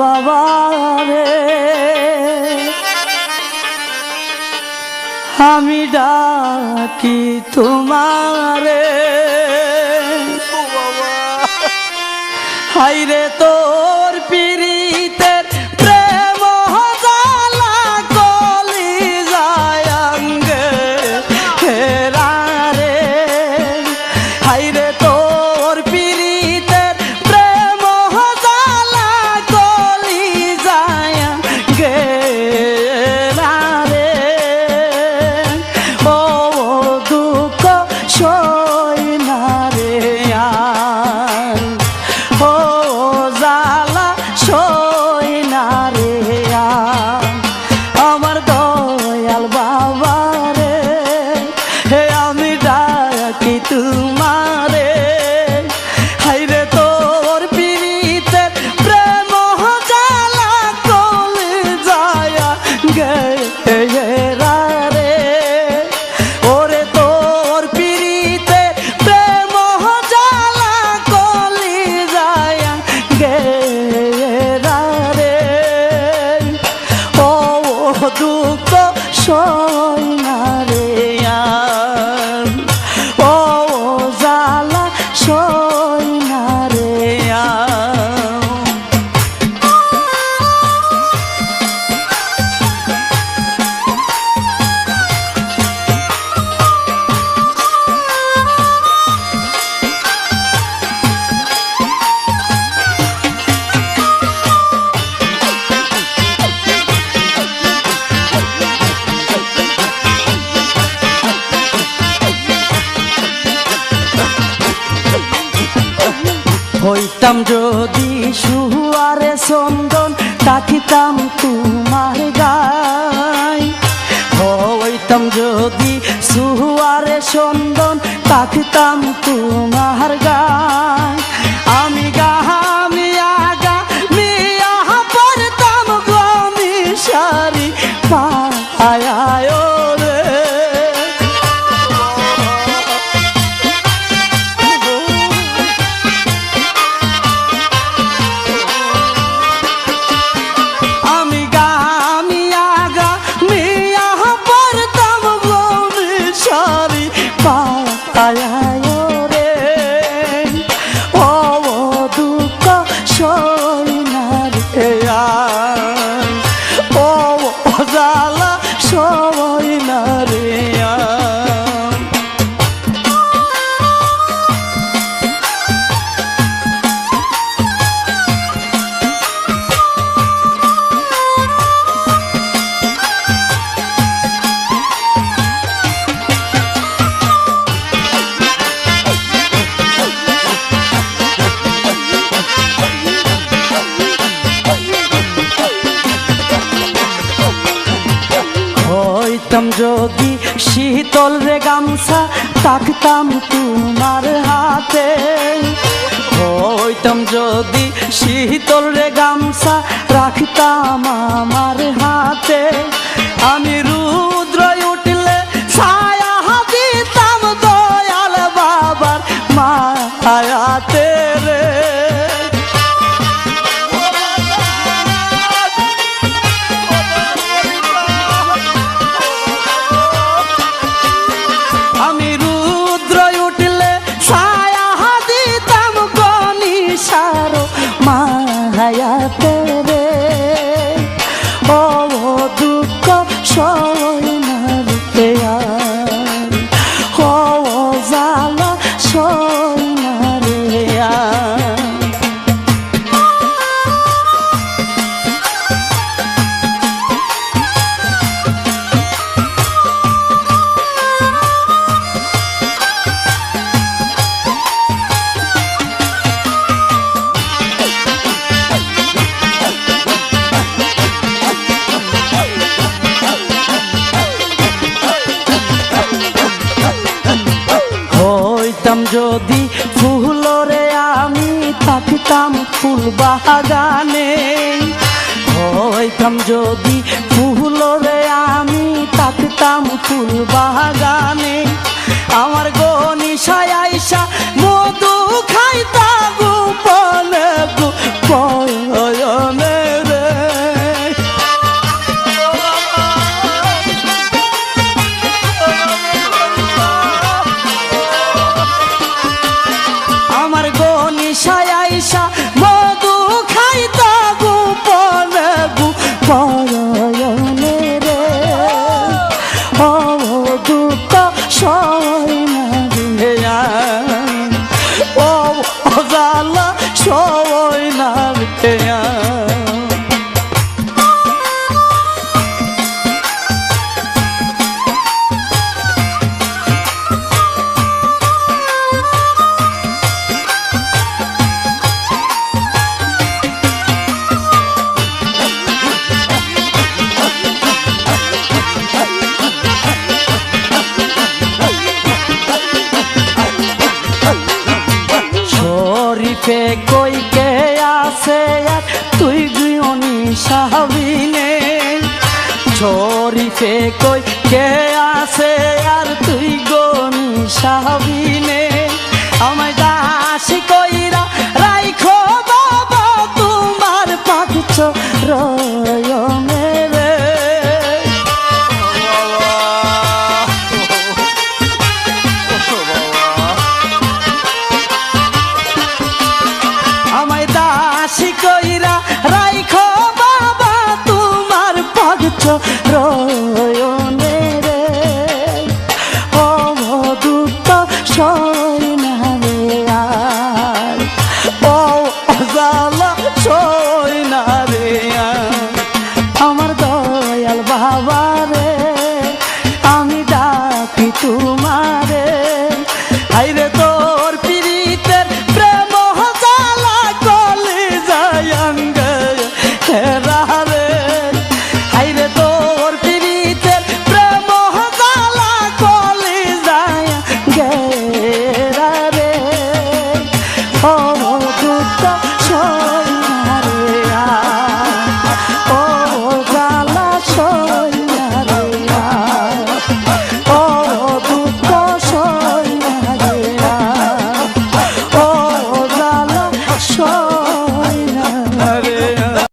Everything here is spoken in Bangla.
বাবা রে। আমি ডাকি তোমারে। হাই রে তো হইতাম যদি সুয়ারে চন্দন তাকিতাম তোমার গাই। হইতাম যদি সুয়ারে চন্দন তাকিতাম তোমার যদি শীতল রে গামছা থাকতাম তোমার হাতে। হইতাম যদি শীতল রে গামছা রাখতাম আমার হাতে। আমি রু যদি ফুলরে আমি থাকতাম ফুল বাগানে হইতাম যদি ফুলরে আমি থাকতাম ফুল বাগানে আমার শরীফে কই কে আছে আর তুই গুয়নি সাহাবিনে ঝরিফে কই কে আছে আর তুই গনি সাহাবিনে আমায় দাসি কইরা রাইখো বাবা, তোমার পাখছ রয় yo